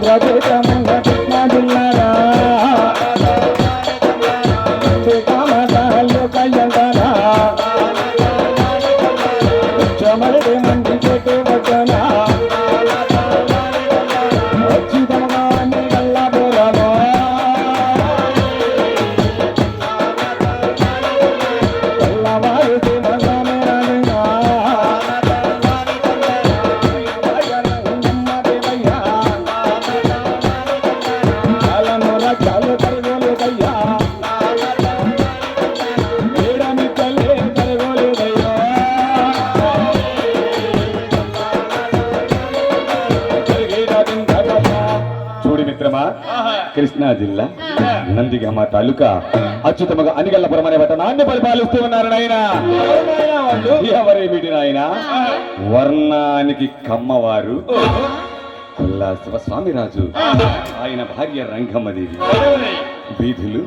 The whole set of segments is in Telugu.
ఆంధ్రదేశమున కృష్ణా కృష్ణా జిల్లా నందిగామ తాలూకా అచ్యుతముగా అనిగల్లపురం అనే పట్టణాన్ని పరిపాలిస్తూ ఉన్నారు నాయన. ఎవరేమిటి నాయన? వర్ణానికి కమ్మవారు కొల్లా శివస్వామిరాజు ఆయన భార్య రంగమ్మదేవి. వీధులు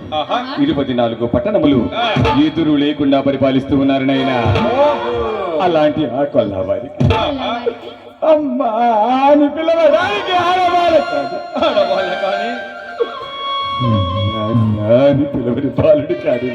ఇరుపతి నాలుగు పట్టణములు ఎదురు లేకుండా పరిపాలిస్తూ ఉన్నారు నాయన. అలాంటి ఆ కొల్లావారికి అమ్మా అని పిలవడానికి ఆడవాళ్ళ కాదు. ఆడవాళ్ళ కానీ. నాన్న అని పిలవని బాలుడు కాదు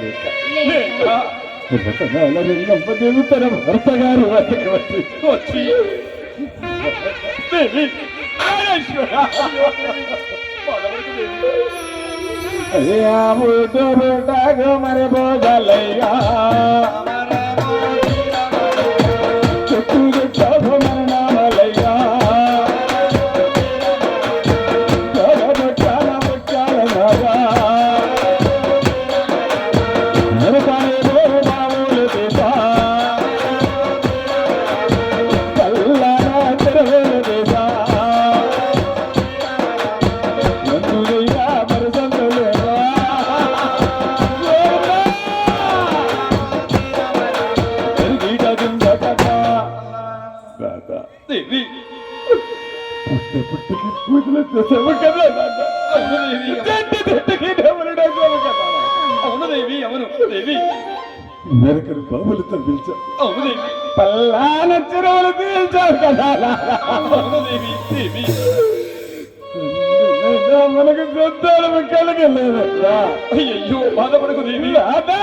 దేవి పుట్టుకి పూజలు చేసావు కదా నాన్న. అవును దేవి చెట్టు చెట్టుకి డబ్బులు డబ్బులు కదా అవును దేవి అవును దేవి నరకరు బాబులతో పిలిచావు అవును దేవి పల్లాన చెరువులు పీల్చావు కదా అవును దేవి దేవి అయినా మనకు సంతానం కలగలేదయ్యా అయ్యయ్యో బాధపడకు దేవి అయ్యా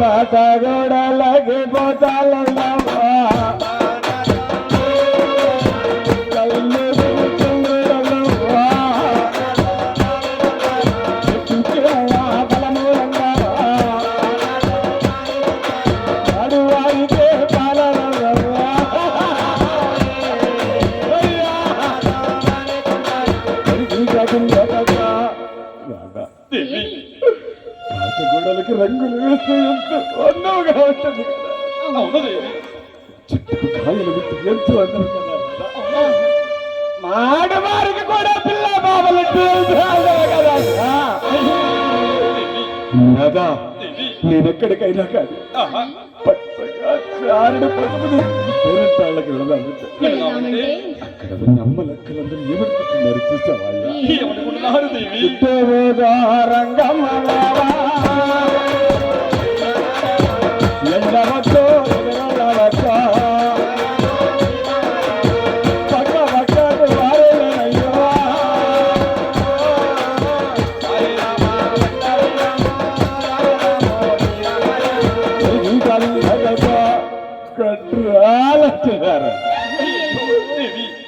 మాట గోడలకి లగిపోతాలమ్మా గోడలకి రంగులు వేస్తే ఎంత అందంగా ఉంటుంది. కదా అవును దేవి చెట్టుకు కాయలు విట్టి ఎంతో అందం కదా. మాడవారికి కూడా పిల్ల బాబలు కదా. నేనెక్కడికైనా కాదు யாரிடம் போராட்டாளர்களோட ನಮ್ಮ ಲಕ್ಕಲಂದ್ರೆ ಇವತ್ತು ನರ್ತಿಸವಲ್ಲ ರಂಗಮನವಾ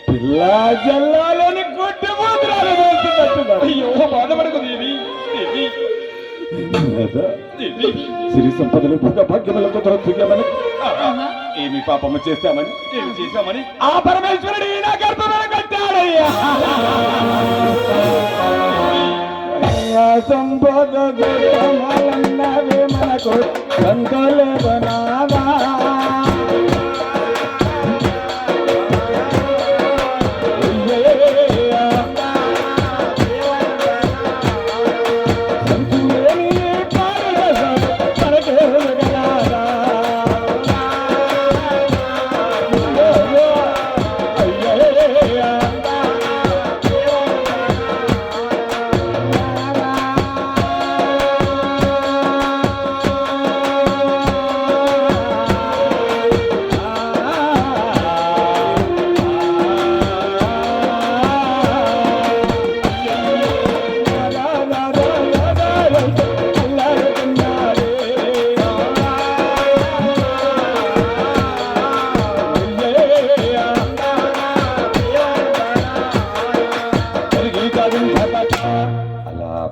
పిల్లా జల్లాలని గుడ్డి మూత్రాలు వేస్తున్నట్టున్నారు. అయ్యో బాధపడకు దేవి దేవి. కదా దేవి. సిరి సంపదలు భోగ భాగ్యములతో తొలగిమని ఆహా. ఏమి పాపము చేస్తామని ఏమి చేశామని? ఆ పరమేశ్వరుడు నా గర్భమున కట్టాడయ్యా. సంపద మనకు సంతోలేదు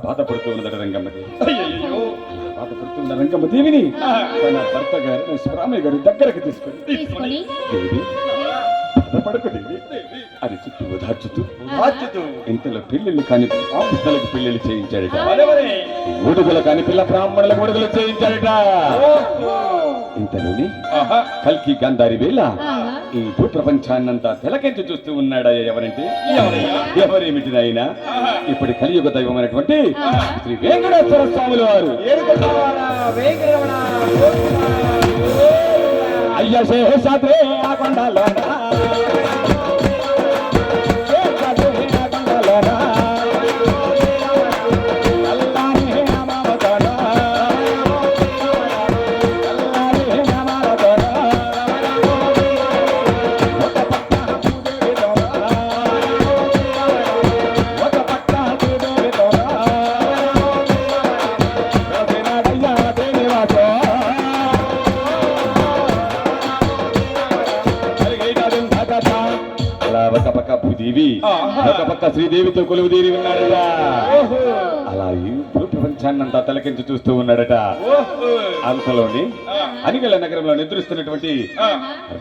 బాధపడుతూ ఉన్నదట రంగమ్మదేవి అయ్యయ్యో బాధపడుతున్న రంగమ్మదేవిని తన భర్త గారు శివరామయ్య గారి దగ్గరకు తీసుకొని తీసుకొని దేవి బాధపడకు దేవి. అని చుట్టూ ఓదార్చుతూ బాధ్యత ఇంతలో పెళ్ళిళ్ళు కాని బ్రాహ్మణులకు పెళ్ళిళ్ళు చేయించాడట. ఊడుగులు కాని పిల్ల బ్రాహ్మణులకు ఊడుగులు చేయించాడట. ఇంతలోని ఆహా. కల్కి గంధారి వేళ ఈ భూప్రపంచాన్నంతా తిలకించి చూస్తూ ఉన్నాడయ్య ఎవరంటే? ఎవరేమిటి ఆహా. ఇప్పటి కలియుగ దైవమైనటువంటి శ్రీ వెంకటేశ్వర స్వాముల వారు. అయ్య శేషాద్రే ఆ కొండలోన ఒక పక్క శ్రీదేవితో కొలువు తీరి ఉన్నాడట ఓహో. అలా ప్రపంచాన్నంతా తలకించి చూస్తూ ఉన్నాడట. అంతలోని. అనిగల నగరంలో నిద్రిస్తున్నటువంటి.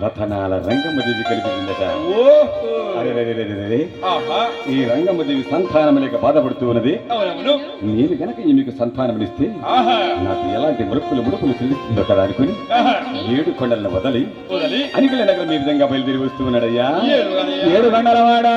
రతనాల రంగమ్మదేవి కనిపించిందట ఈ రంగమ్మదేవి సంతానం లేక బాధపడుతూ ఉన్నది. నేను గనక ఈమెకు సంతానం ఇస్తే నాకు ఎలాంటి ముడుపులు ముడుపులు చెల్లిస్తుందో కదా అనుకుని ఏడు కొండలను వదలి అనికల నగరం ఈ విధంగా బయలుదేరి వస్తూ ఉన్నాడయ్యా. ఏడు కొండలవాడా